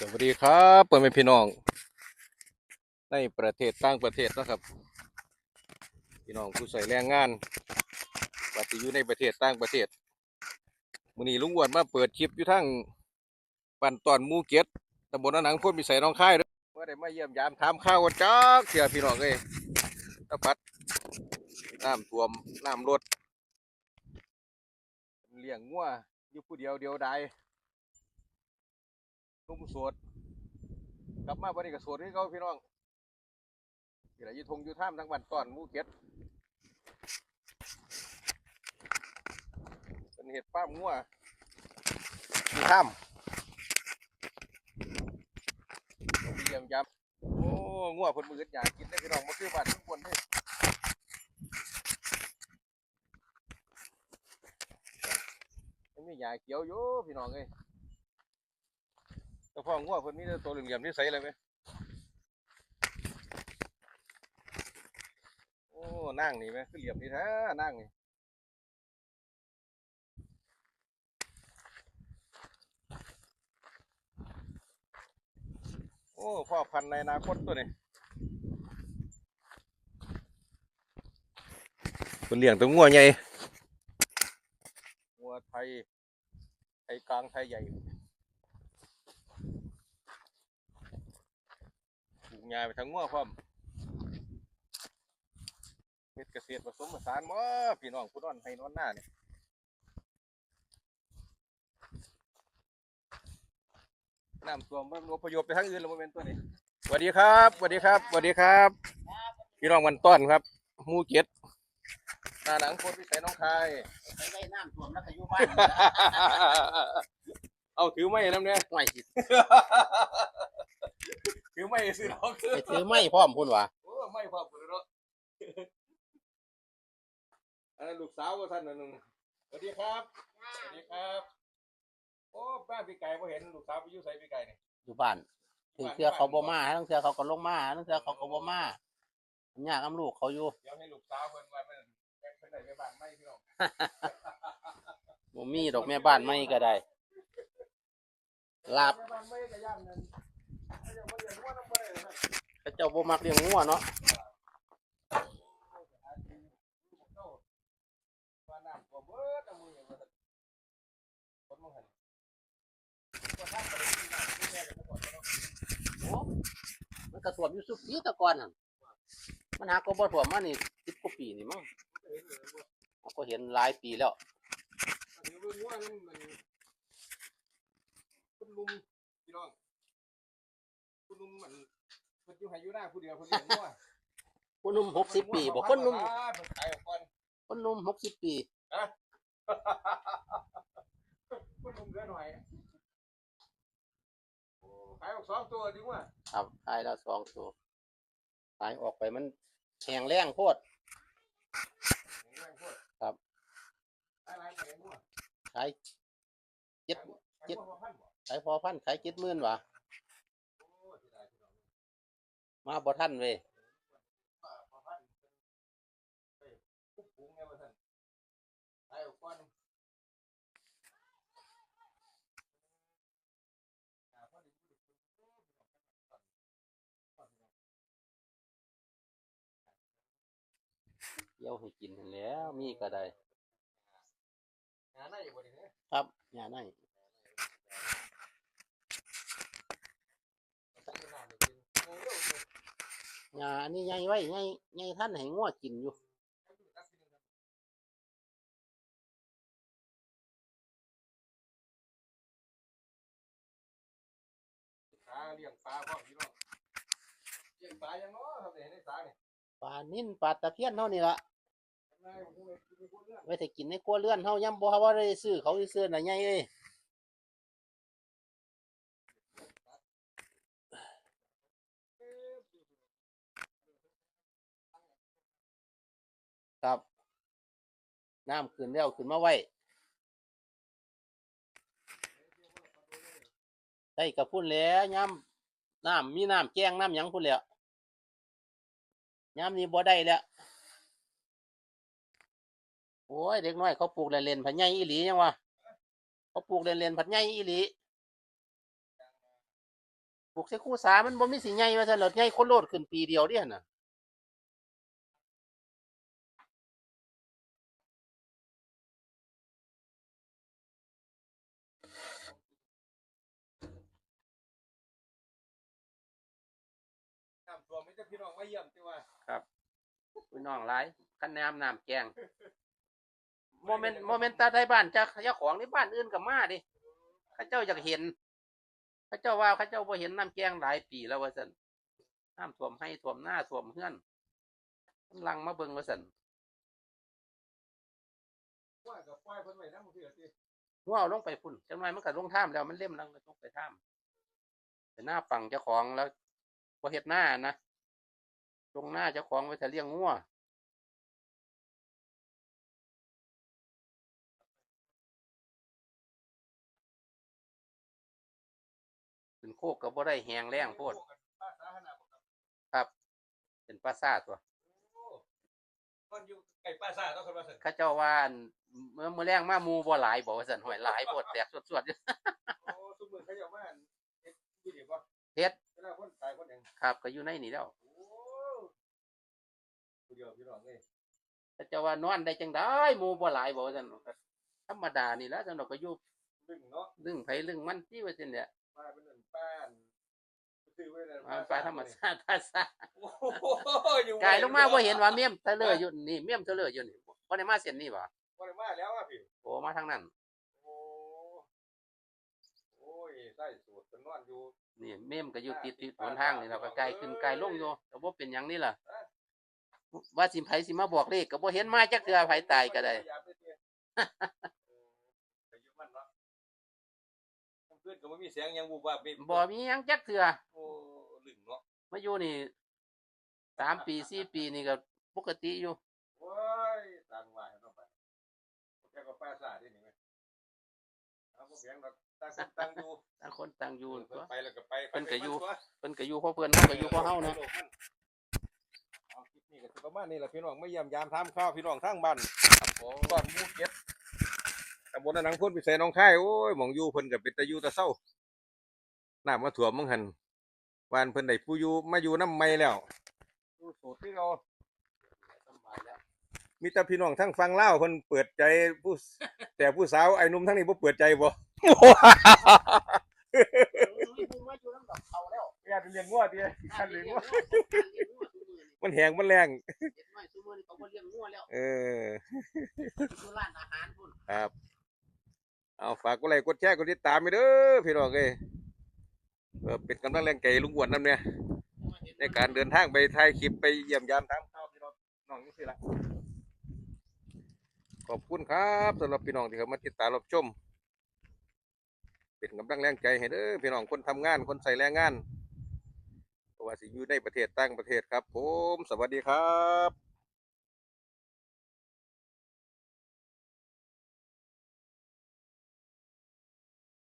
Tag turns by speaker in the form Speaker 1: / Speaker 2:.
Speaker 1: สวัสดีครับเปิดเป็นพี่น้อง ในประเทศต่างประเทศนะครับ พี่น้องผู้ใส่แรงงานว่าจะอยู่ในประเทศต่างประเทศมื้อนี้ลุงอ้วนมาเปิดคลิปอยู่ทั้งปันตอนมูเก็ตตำบลหนังพ้นมีใส่น้องค่ายเด้อว่าได้มาเยี่ยมยามถามข้าวกันจักเสียพี่น้องเอ้ยตะพัดน้ำท่วมน้ำรดเลี้ยงงัวอยู่ผู้เดียวเดียวดาย นุ่มโสดกลับมาวันนี้ก็โสดที่เขาพี่น้องนี่แหละอยุทงอยุท่ามทั้งวันตอนมูเก็ตเป็นเห็ดป้ามัวอยุท่ามเยี่ยมยับโอ้งัวเพิ่นมืออยากกินได้พี่น้องมาคือบ้านทุกคนนี่มันมีหยาเขียวอยู่พี่น้องเอ้ย แต่พ่องัวเพิ่นมีแต่ตัวเหลี่ยมๆที่ใสเลยไหมโอ้นั่งนี่ไหมคือเหลี่ยมนี่แท้นั่งนี่โอ้พ่อพันธุ์ในอนาคตตัวนี้เป็นเลี้ยงตัวงัวใหญ่งัวไทย ไทยกลางไทยใหญ่ ปลูกหญ้าไปทั้งงัวพร้อมเฮ็ดเกษตรผสมผสานบ่พี่น้องผู้นอนให้นอนหน้าเนี่ยน้ำท่วมมันอพยพไปทางอื่นแล้วบ่แม่นตัวนี้สวัสดีครับสวัสดีครับสวัสดีครับ พี่น้องมันต้อนครับหมูเก็ดหน้าหนังโคตรวิสัยน้องคาย
Speaker 2: ไปได้น้ำท่วมแล้วก็อยู่บ้าน
Speaker 1: เอาถือไม้น้ำเนี่ย
Speaker 2: ไม่
Speaker 1: ถือไม้ซื้อดอก
Speaker 2: ไปถือไม่พร้อมพุ่นวะ
Speaker 1: โอ้ไม่พอปุ๋ยเนาะอันนั้นลูกสาวว่าท่านนั่นนึงสวัสดีครับ สวัสดีครับ โอ้บ้านพี่ไก่พอเห็นลูกสาวไปอยู่ใส่พี่ไก่เนี่ย
Speaker 2: อยู่บ้านถึงเทือเขาบ่มาทั้งเทือเขาก็ลงมาทั้งเทือเขาก็บ่มาญาติกับลูกเขาอยู่
Speaker 1: เดี๋ยวให้ลูกสาวเพิ่นว่ามันแบ่งเพิ่นได้ไปบ้านไม่พี่น้อง
Speaker 2: บ่มีดอกแม่บ้านไม่ก็ได้ลาบ
Speaker 1: ไปบ้านไม่ก็ย่านนั่น เขาเรียนว่าน้ำบ่ได้เลยนะ
Speaker 2: จ้าบ่มักเลี้ยงงัวเนาะ
Speaker 1: ว่าน้ำท่วมเบิดเอามืออย่างว่าซั่นคนมองหันว่าทางไปที่น้ำที่แม่ก็บ่ก่อนนาะ
Speaker 2: โอ้มันก็ท่วมอยู่สุปีตะก่อนนั่นมันหาก็บ่ท่วมมานี่10กว่าปีนี่มั้งก็เห็นหลายปีแล้ว
Speaker 1: อันมันคุณลุงพี่น้อง คุณลุงมันเพิ่นอยู่ให้อยู่หน้าผู้เดียวเพิ่นเลี้ยงงัว
Speaker 2: คนหนุ่ม60ปีบ่คนหนุ่ม
Speaker 1: เพิ่นขายออกก่อน
Speaker 2: คนหนุ่ม60ปี
Speaker 1: คุณลุงเหลือหน่อยโอ้ขายออกสองตัวดีกว่า
Speaker 2: ครับขายแล้วสองตัวขายออกไปมันแข็งแรงโพด
Speaker 1: แม่งโคต
Speaker 2: ครับ
Speaker 1: ขายหลายแผงงัว
Speaker 2: ขายเจ็ด
Speaker 1: ขาย
Speaker 2: เจ็ด
Speaker 1: งัวพันบ่
Speaker 2: ขายพอพันขายเจ็ดหมื่นวะ
Speaker 1: โอ้เสียดายพี่น้อง
Speaker 2: มาบ่ทันเว้ย
Speaker 1: ว่าพอพันเฮ้ยคุกปุงไงว่าซั่นขายออกก่อนอ่าพอดีผู้ดีคุณโอ้พี่น้องครับก่อนพี่น้อง
Speaker 2: เดี๋ยวให้กินนั่นแหล้วมีก็ได้
Speaker 1: งานไหนอยู่บ่นี่เนี่ย
Speaker 2: ครับอย่าไหน
Speaker 1: ตั้งนานเลยกินโอ้เร็วเลย
Speaker 2: อย่าอันนี้ใหญ่ไว้ใหญ่ใหญ่ท่านให้งัวกินอยู่
Speaker 1: ปลาเลี้ยงปลาพ่อพี่น้องเลี้ยงปลายังเนาะครับเนี่ยในสาเนี่ย
Speaker 2: ปลานิ่นปลาตะเพียนเท่านี้ละ
Speaker 1: ทำไมผมไม่กินไม่พูดเรื่อง
Speaker 2: ไว้ถ้ากินในครัวเรือนเฮาย่ำบ่ว่าได้ซื้อเขาสิซื้อน่ะใหญ่เอ้ย ครับน้ำขึ้นแล้วขึ้นมาไว้ได้กับพุ่นแหล้วย่ำน้ำมีน้ำแจ้งน้ำหยังพุ่นแหล้วย่ำนี้บ่ได้แล้วโอ้ยเด็กน้อยเขาปลูกเล่นๆผัดใหญ่อีหลียังวะเขาปลูกเล่นๆผัดใหญ่อีหลีปลูกใส่คู่สามันบ่มีสิใหญ่ว่านเหรอใหญ่คนโลดขึ้นปีเดียวเด้หั่นน่ะำ
Speaker 1: ท่วมไม่ใช่พี่น้องมาเยี่ยมติว่า
Speaker 2: พี่น้องหลายคันน้ำน้ำแกงโมเมนต์โมเมนต์ตาไทยบ้านจะเจ้าของในบ้านอื่นก็มาดิเข้าเจ้าอยากเห็นเข้าเจ้าว่าเข้าเจ้าบ่เห็นน้ำแกงหลายปีแล้วว่าซั่นน้ำท่วมให้ท่วมหน้าท่วมเฮือนกำลังมาเบิ่งว่าซั่น
Speaker 1: ว่ากับปล่อยเพิ่นไว้นำเถื่อติ
Speaker 2: หัวเอาลงไปพุ่นจังไรมันก็ลงท่ามแล้วมันเล่มแล้วมันลงไปท่ามเป็นหน้าฝั่งเจ้าของแล้ว พอเห็ดหน้านะลงหน้าเจ้าของไว้แต่เลี้ยงงัวเป็นโคกก็บ่ได้แหงแรงโพด
Speaker 1: ภาษาขนาดบ่ครับ
Speaker 2: ครับ เป็นปราสาทตัว
Speaker 1: โอ้มันอยู่ใกล้ปราสาทเนาะคนว่าซั่น
Speaker 2: เข้าเจ้าว่าอั่นเมื่อเมื่อแรงมาหมูบ่หลายบอกว่าสันหอยหลายโพดแตกสวดๆอยู่
Speaker 1: โอ้ซุมื้อเขาเจ้ามาเฮ็ดอยู่ดีบ่
Speaker 2: เฮ็ด
Speaker 1: เวลาคนตายคนหยัง
Speaker 2: ครับก็อยู่ในนี่แล้ว
Speaker 1: โอ้ผู้เดียวพี่น้องเอ้ย
Speaker 2: เข้าเจ้าว่านอนได้จังได้หมูบ่หลายบอกว่าสันธรรมดานี่แหล้วสันดอกก็อยู่
Speaker 1: ลึงเนาะ
Speaker 2: ลึงไผลึงมันที่ว่าซั่นเนี่ย
Speaker 1: มาเป็นนั่นป้านซื้อไว้นั่น
Speaker 2: มันไปธรรมชาติภาษา
Speaker 1: โอ้โหอยู่
Speaker 2: กายลงมาบ่เห็นว่าเมี่ยมทะเลอยู่นี่เมี่ยมทะเลอยู่นี่บ่ได้มาเส้นนี้บ่
Speaker 1: บ่ได้มาแล้วอะพี่
Speaker 2: โอ้มาทางนั้น
Speaker 1: โอ้โอ้ยใต้สูตรเป็นนอนอยู่
Speaker 2: นี่เมี่ยมก็อยู่ติดติดหนทางนี่เราก็ไกลขึ้นไกลลงอยู่ก็บ่เป็นหยังนี่ล่ะ ว่าสิไผสิมาบอกเลขก็บ่เห็นมาจักเทื่อไผตายก็ได้
Speaker 1: อย่าไปเที่ยวโอ้ไปอยู่มันเนาะกลางคืนก็บ่มีเสียงหยังบูบวาบ
Speaker 2: บ่มีหยังจักเทื่อ
Speaker 1: โอ้ลึงเนาะ
Speaker 2: มาอยู่นี่สามปีสี่ปีนี่ก็ปกติอยู่
Speaker 1: โอ้ยต่างว่าให้เนาะไปแกก็ปราสาทนี่นี่แม่เอาบ่เสียงดอก ต่างคนต่างอยู่
Speaker 2: ต่างคนต่างอยู่
Speaker 1: เพิ่
Speaker 2: ตั
Speaker 1: น
Speaker 2: ว
Speaker 1: ไปแล้วก็ไป
Speaker 2: เพิ่นก็อยู่
Speaker 1: ไปมันตัว
Speaker 2: เพิ่นก็อยู่เพราะเพิ่นเฮาก็อยู่เพราะเฮานะ
Speaker 1: เอาคลิปนี้ก็สิประมาณนี้แหละพี่น้องไม่เยี่ยมยามถามข้าวพี่น้องทางบ้าน
Speaker 2: ครับผม
Speaker 1: บ้านหมู่เก็บตำบลนานังพุ่นไปใส่หน้องค่ายโอ้ยหมองอยู่เพิ่นก็เป็นตะอยู่ตะเศร้าน้ำมาถ่วมมังหันวานเพิ่นได้ผู้อยู่มาอยู่น้ำไม่แล้วอยู่สูตรที่เรา
Speaker 2: สบายแล้ว
Speaker 1: มีแต่พี่น้องทั้งฟังเล่าวเพิ่นเปิดใจผู้แต่ผู้สาวไอ้หนุ่มทั้งนี้บ่เปิดใจบ่
Speaker 2: มีผู้มา อยู่นำดอกเขาแล้ว
Speaker 1: อยากเลี้ยงงัวติอยากเลี้ยงงัว
Speaker 2: เลี้ยงงัวซุมื้อนี่
Speaker 1: มันแหงมันแรง
Speaker 2: เด็กน้อยซุมื้อนี่เขาบ่เลี้ยงงัวแล้ว
Speaker 1: เออ
Speaker 2: อยู่ร้านอาหารพุ่น
Speaker 1: ครับ เอาฝากกดไลค์กดแชร์กดติดตามไปเด้อพี่น้องเอ้ยเพื่อเป็นกำลังแรงใจลุงอ้วนนํเนี่ยในการเดินทางไปถ่ายคลิปไปเยี่ยมยามถามข่าวพี่น้องน้องนี่สิละขอบคุณครับสำหรับพี่น้องที่เข้ามาติดตามรับชม เป็นกำลังแรงใจให้เด้อพี่น้องคนทำงานคนใส่แรงงานเพราะว่าสิอยู่ในประเทศต่างประเทศครับ ผม สวัสดีครับ